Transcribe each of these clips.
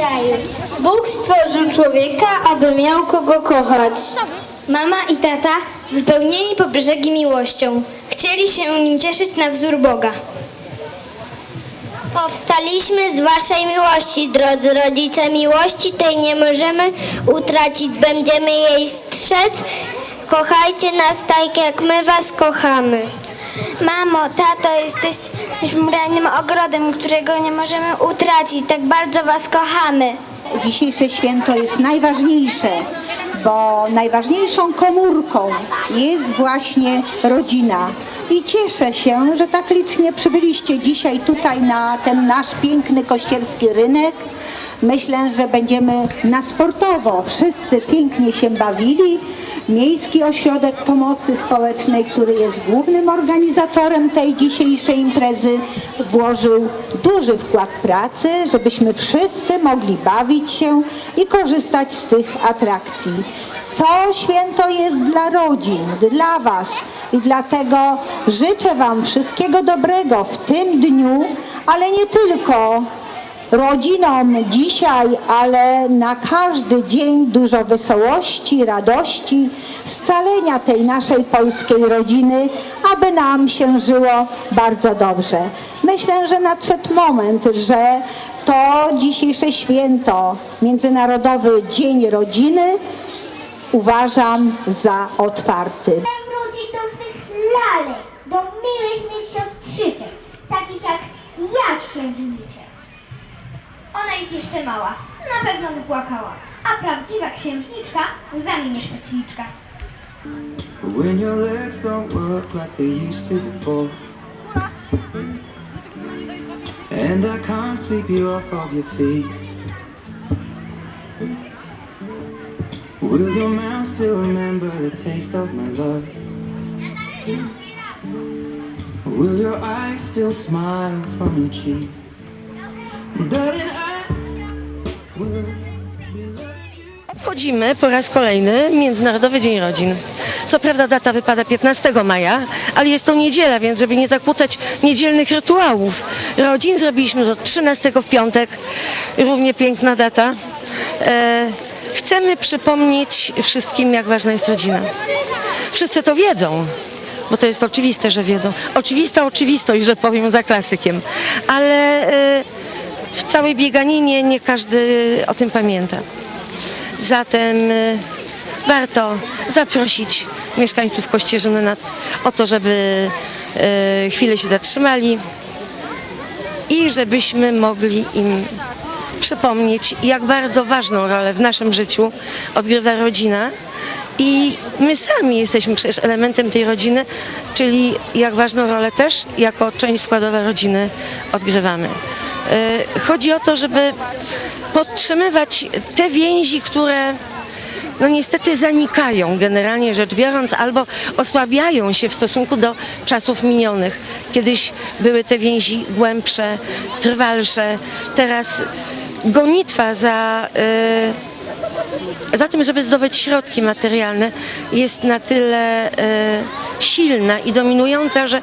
kraju. Bóg stworzył człowieka, aby miał kogo kochać. Mama i tata, wypełnieni po brzegi miłością, chcieli się nim cieszyć na wzór Boga. Powstaliśmy z Waszej miłości, drodzy rodzice. Miłości tej nie możemy utracić. Będziemy jej strzec. Kochajcie nas tak, jak my Was kochamy. Mamo, tato, jesteśmy rannym ogrodem, którego nie możemy utracić. Tak bardzo Was kochamy. Dzisiejsze święto jest najważniejsze, bo najważniejszą komórką jest właśnie rodzina. I cieszę się, że tak licznie przybyliście dzisiaj tutaj na ten nasz piękny kościelski rynek. Myślę, że będziemy na sportowo wszyscy pięknie się bawili. Miejski Ośrodek Pomocy Społecznej, który jest głównym organizatorem tej dzisiejszej imprezy, włożył duży wkład pracy, żebyśmy wszyscy mogli bawić się i korzystać z tych atrakcji. To święto jest dla rodzin, dla Was i dlatego życzę Wam wszystkiego dobrego w tym dniu, ale nie tylko rodzinom dzisiaj, ale na każdy dzień dużo wesołości, radości, scalenia tej naszej polskiej rodziny, aby nam się żyło bardzo dobrze. Myślę, że nadszedł moment, że to dzisiejsze święto, Międzynarodowy Dzień Rodziny, uważam za otwarty. wrócić do swych lalek, do miłych siostrzyczek, takich jak ja księżniczek. Ona jest jeszcze mała, na pewno by płakała, a prawdziwa księżniczka łzami nie szwecniczka. When your legs don't work like they used to before. And I can't sweep you off of your feet. Will your mouth still remember the taste of my love? Will your eyes still smile from your cheek? Darling, Obchodzimy po raz kolejny Międzynarodowy Dzień Rodzin. Co prawda data wypada 15 maja, ale jest to niedziela, więc żeby nie zakłócać niedzielnych rytuałów rodzin, zrobiliśmy to 13 w piątek. Równie piękna data. E, chcemy przypomnieć wszystkim, jak ważna jest rodzina. Wszyscy to wiedzą, bo to jest oczywiste, że wiedzą. Oczywista oczywistość, że powiem za klasykiem. Ale e, w całej bieganinie nie każdy o tym pamięta. Zatem y, warto zaprosić mieszkańców Kościerzyny na, o to, żeby y, chwilę się zatrzymali i żebyśmy mogli im przypomnieć, jak bardzo ważną rolę w naszym życiu odgrywa rodzina. I my sami jesteśmy przecież elementem tej rodziny, czyli jak ważną rolę też jako część składowa rodziny odgrywamy. Y, Chodzi o to, żeby podtrzymywać te więzi, które no niestety zanikają generalnie rzecz biorąc albo osłabiają się w stosunku do czasów minionych. Kiedyś były te więzi głębsze, trwalsze. Teraz gonitwa za, y, za tym, żeby zdobyć środki materialne jest na tyle y, silna i dominująca, że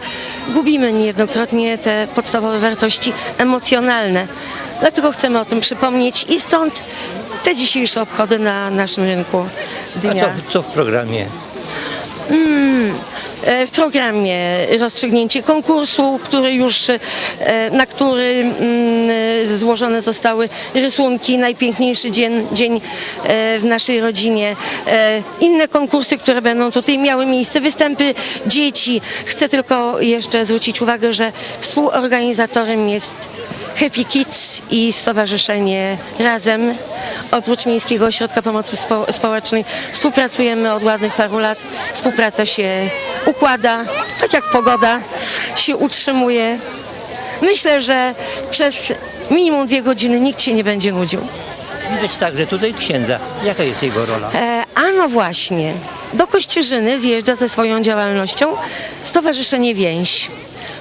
gubimy niejednokrotnie te podstawowe wartości emocjonalne. Dlatego chcemy o tym przypomnieć i stąd te dzisiejsze obchody na naszym rynku A dnia. co, co w programie? E, W programie rozstrzygnięcie konkursu, który już, e, na który mm, złożone zostały rysunki, najpiękniejszy dzień, dzień e, w naszej rodzinie, E, inne konkursy, które będą tutaj miały miejsce, występy dzieci. Chcę tylko jeszcze zwrócić uwagę, że współorganizatorem jest Happy Kids i Stowarzyszenie Razem. Oprócz Miejskiego Ośrodka Pomocy Spo- Społecznej współpracujemy od ładnych paru lat. Współpraca się układa, tak jak pogoda się utrzymuje. Myślę, że przez minimum dwie godziny nikt się nie będzie nudził. Widać także tutaj księdza. Jaka jest jego rola? E, a no właśnie, do Kościerzyny zjeżdża ze swoją działalnością Stowarzyszenie Więź,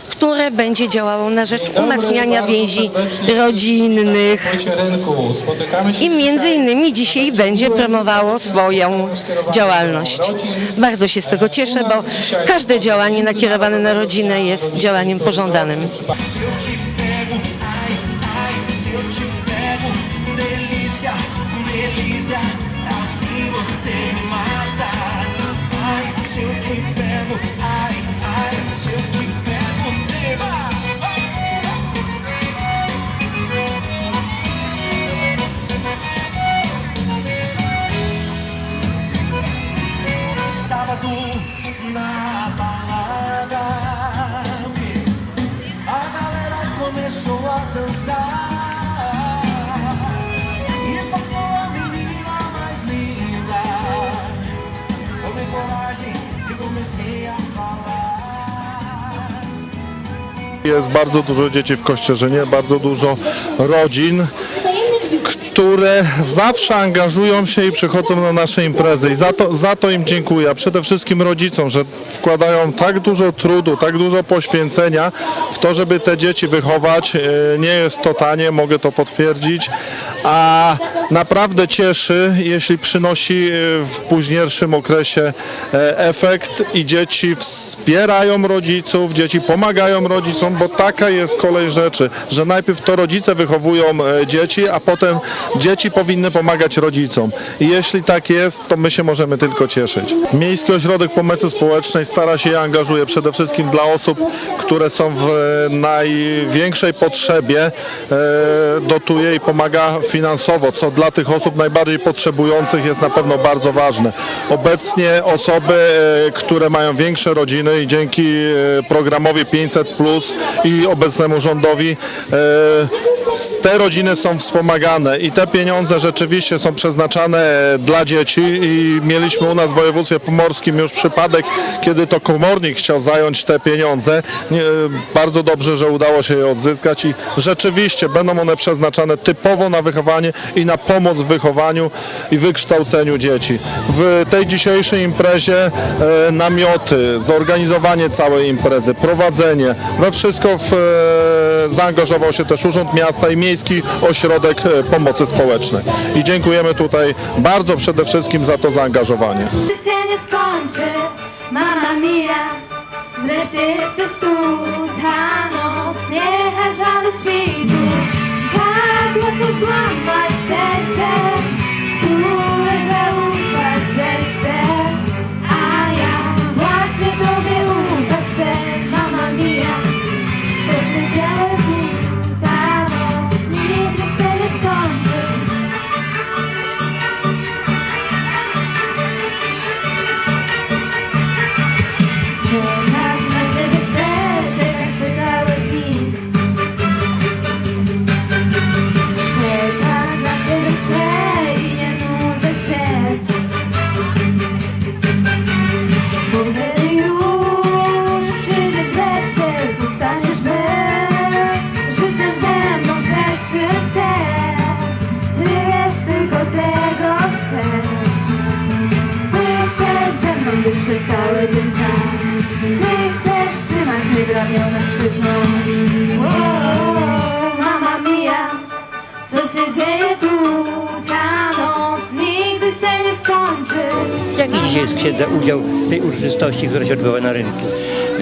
które będzie działało na rzecz umacniania więzi rodzinnych. I między innymi dzisiaj będzie promowało swoją działalność. Bardzo się z tego cieszę, bo każde działanie nakierowane na rodzinę jest działaniem pożądanym. Mata. Ai, se eu te pego, ai, Jest bardzo dużo dzieci w Kościerzynie, bardzo dużo rodzin, które zawsze angażują się i przychodzą na nasze imprezy. I za to, za to im dziękuję. A przede wszystkim rodzicom, że wkładają tak dużo trudu, tak dużo poświęcenia w to, żeby te dzieci wychować. E, Nie jest to tanie, mogę to potwierdzić. A naprawdę cieszy, jeśli przynosi e, w późniejszym okresie e, efekt i dzieci wspierają rodziców, dzieci pomagają rodzicom, bo taka jest kolej rzeczy, że najpierw to rodzice wychowują dzieci, a potem dzieci powinny pomagać rodzicom. I jeśli tak jest, to my się możemy tylko cieszyć. Miejski Ośrodek Pomocy Społecznej stara się i angażuje przede wszystkim dla osób, które są w największej potrzebie, e, dotuje i pomaga finansowo, co dla tych osób najbardziej potrzebujących jest na pewno bardzo ważne. Obecnie osoby, e, które mają większe rodziny i dzięki e, programowi 500 Plus i obecnemu rządowi te rodziny są wspomagane i te pieniądze rzeczywiście są przeznaczane dla dzieci i mieliśmy u nas w województwie pomorskim już przypadek, kiedy to komornik chciał zająć te pieniądze. Nie, bardzo dobrze, że udało się je odzyskać i rzeczywiście będą one przeznaczane typowo na wychowanie i na pomoc w wychowaniu i wykształceniu dzieci. W tej dzisiejszej imprezie e, namioty, zorganizowanie całej imprezy, prowadzenie, we wszystko w, e, zaangażował się też Urząd Miasta i Miejski Ośrodek e, Pomocy Społecznej. I dziękujemy tutaj bardzo przede wszystkim za to zaangażowanie. Wreszcie jesteś tu, ta noc Tak złamać serce trzymać mnie w ramionach przez noc o, Mama mia, co się dzieje tu? Ta noc nigdy się nie skończy Jaki dzisiaj jest księdza udział w tej uroczystości, która się odbywa na rynku?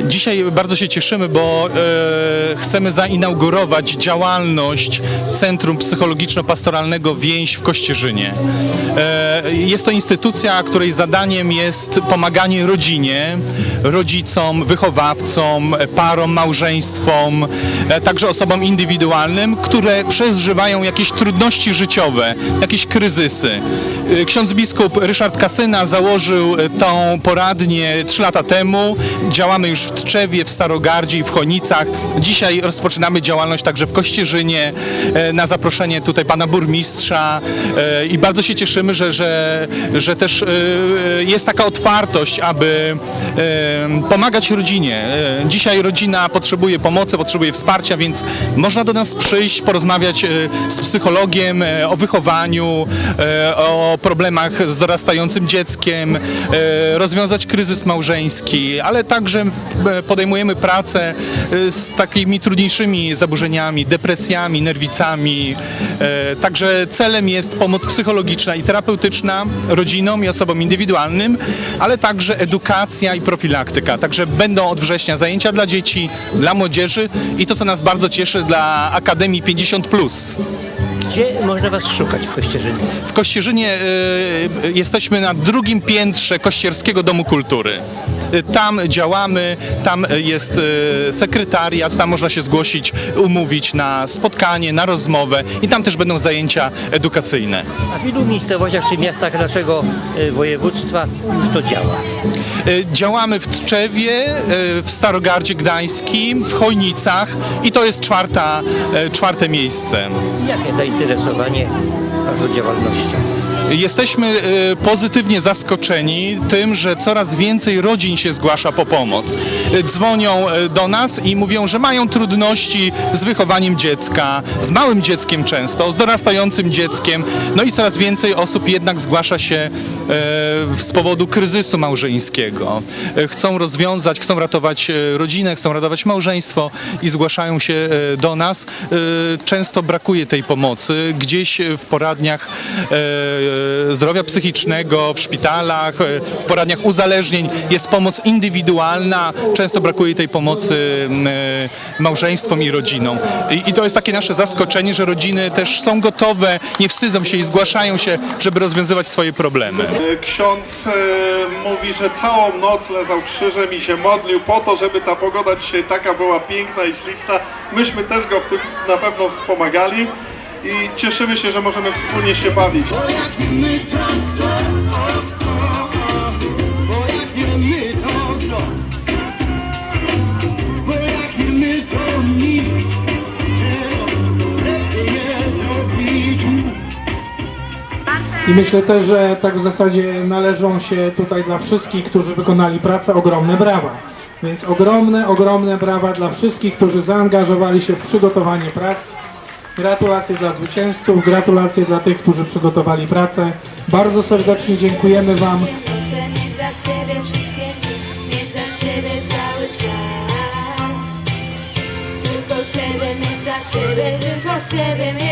Dzisiaj bardzo się cieszymy, bo e, chcemy zainaugurować działalność Centrum Psychologiczno-Pastoralnego Więź w Kościerzynie. E, jest to instytucja, której zadaniem jest pomaganie rodzinie, rodzicom, wychowawcom, parom, małżeństwom, e, także osobom indywidualnym, które przeżywają jakieś trudności życiowe, jakieś kryzysy. E, Ksiądz biskup Ryszard Kasyna założył e, tą poradnię trzy lata temu. Działamy już w Tczewie, w Starogardzie i w Chonicach. Dzisiaj rozpoczynamy działalność także w Kościerzynie na zaproszenie tutaj pana burmistrza i bardzo się cieszymy, że, że, że też jest taka otwartość, aby pomagać rodzinie. E, Dzisiaj rodzina potrzebuje pomocy, potrzebuje wsparcia, więc można do nas przyjść, porozmawiać e, z psychologiem e, o wychowaniu, o problemach z dorastającym dzieckiem, rozwiązać kryzys małżeński, ale także podejmujemy pracę z takimi trudniejszymi zaburzeniami, depresjami, nerwicami. Także celem jest pomoc psychologiczna i terapeutyczna rodzinom i osobom indywidualnym, ale także edukacja i profilaktyka. Także będą od września zajęcia dla dzieci, dla młodzieży i to, co nas bardzo cieszy, dla Akademii 50+. Gdzie można Was szukać w Kościerzynie? W Kościerzynie y, jesteśmy na drugim piętrze Kościerskiego Domu Kultury. Y, Tam działamy, tam y, jest y, sekretariat, tam można się zgłosić, umówić na spotkanie, na rozmowę i tam też będą zajęcia edukacyjne. A w ilu miejscowościach czy miastach naszego województwa już to działa? Działamy w Tczewie, w Starogardzie Gdańskim, w Chojnicach i to jest czwarta, czwarte miejsce. Jakie zainteresowanie Waszą działalnością? Jesteśmy y, pozytywnie zaskoczeni tym, że coraz więcej rodzin się zgłasza po pomoc. Y, Dzwonią y, do nas i mówią, że mają trudności z wychowaniem dziecka, z małym dzieckiem często, z dorastającym dzieckiem. No i coraz więcej osób jednak zgłasza się z powodu kryzysu małżeńskiego. Chcą rozwiązać, chcą ratować rodzinę, chcą ratować małżeństwo i zgłaszają się do nas. Często brakuje tej pomocy. Gdzieś w poradniach zdrowia psychicznego, w szpitalach, e, w poradniach uzależnień jest pomoc indywidualna. Często brakuje tej pomocy m, e, małżeństwom i rodzinom. I, to jest takie nasze zaskoczenie, że rodziny też są gotowe, nie wstydzą się i zgłaszają się, żeby rozwiązywać swoje problemy. Ksiądz mówi, że całą noc lezał krzyżem i się modlił po to, żeby ta pogoda dzisiaj taka była piękna i śliczna. Myśmy też go w tym na pewno wspomagali i cieszymy się, że możemy wspólnie się bawić. I myślę też, że tak w zasadzie należą się tutaj dla wszystkich, którzy wykonali pracę, ogromne brawa. Więc ogromne, ogromne brawa dla wszystkich, którzy zaangażowali się w przygotowanie prac. Gratulacje dla zwycięzców, gratulacje dla tych, którzy przygotowali pracę. Bardzo serdecznie dziękujemy Wam. Siebie, tylko siebie